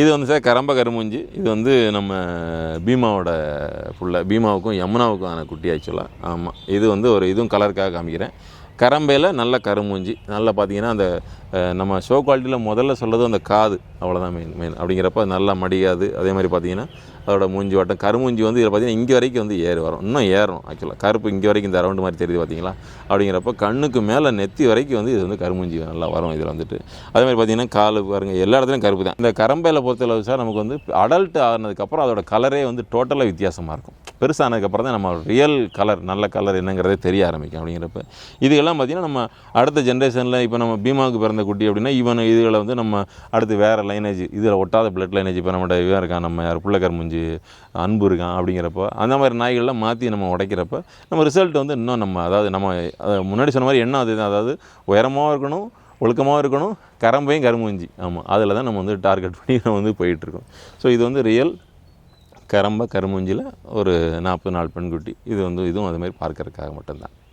இது வந்து சார் கரம்ப கருமூஞ்சி. இது வந்து நம்ம பீமாவோட புள்ள. பீமாவுக்கும் யமுனாவுக்கும் ஆன குட்டி ஆக்சுவலாக ஆமாம் இது வந்து ஒரு இதுவும் கலருக்காக காமிக்கிறேன். கரம்பையில் நல்ல கருமூஞ்சி நல்லா பார்த்தீங்கன்னா அந்த நம்ம ஷோ குவாலிட்டியில் முதல்ல சொல்லதும் அந்த காது அவ்வளோதான் மெயின் மெயின் அப்படிங்கிறப்ப நல்லா மடியாது. அதே மாதிரி பார்த்தீங்கன்னா அதோட மூஞ்சி வட்டம் கருமூஞ்சி வந்து இதில் பார்த்தீங்கன்னா இங்கே வரைக்கும் வந்து ஏறு வரும். இன்னும் ஏறணும் ஆக்சுவலாக கருப்பு இங்கே வரைக்கும் இந்த ரவுண்டு மாதிரி தெரியுது பார்த்தீங்களா அப்படிங்கிறப்ப கண்ணுக்கு மேலே நெத்தி வரைக்கும் வந்து இது வந்து கருமூஞ்சி நல்லா வரும் இதில் வந்துட்டு. அதே மாதிரி பார்த்தீங்கன்னா காலு பாருங்கள் எல்லா இடத்துலையும் கருப்பு தான். இந்த கரம்பையில் பொறுத்தளவு சார் நமக்கு வந்து அடல்ட் ஆனதுக்கப்புறம் அதோட கலரே வந்து டோட்டலாக வித்தியாசமாக இருக்கும். பெருசானதுக்கப்புறம் தான் நம்ம ரியல் கலர் நல்ல கலர் என்னங்கிறதே தெரிய ஆரம்பிக்கும் அப்படிங்கிறப்ப. இதுக்கெல்லாம் பார்த்தீங்கன்னா நம்ம அடுத்த ஜென்ரேஷனில் இப்போ நம்ம பீமாவுக்கு பிறந்த குட்டி அப்படின்னா இவன் இதுகளை வந்து நம்ம அடுத்து வேறு லைனேஜ் இதில் ஒட்டாத பிளட் லைனேஜ் இப்போ நம்மளோட இவன் இருக்கான் நம்ம யார் பிள்ளைக்கர் முஞ்சி அன்பு இருக்கான் அப்படிங்கிறப்போ அந்த மாதிரி நாய்கள்லாம் மாற்றி நம்ம உடைக்கிறப்ப நம்ம ரிசல்ட் வந்து இன்னும் நம்ம அதாவது நம்ம முன்னாடி சொன்ன மாதிரி எண்ணம் அது அதாவது உயரமாகவும் இருக்கணும் ஒழுக்கமாகவும் இருக்கணும் கரம்பையும் கரும்புஞ்சி ஆமாம் அதில் தான் நம்ம வந்து டார்கெட் பண்ணி நம்ம வந்து போயிட்டுருக்கோம் ஸோ இது வந்து ரியல் கரம்ப கருமூஞ்சியில் ஒரு நாற்பது நாள் பெண்குட்டி. இது வந்து இதுவும் அதுமாதிரி பார்க்கறதுக்காக மட்டும்தான்.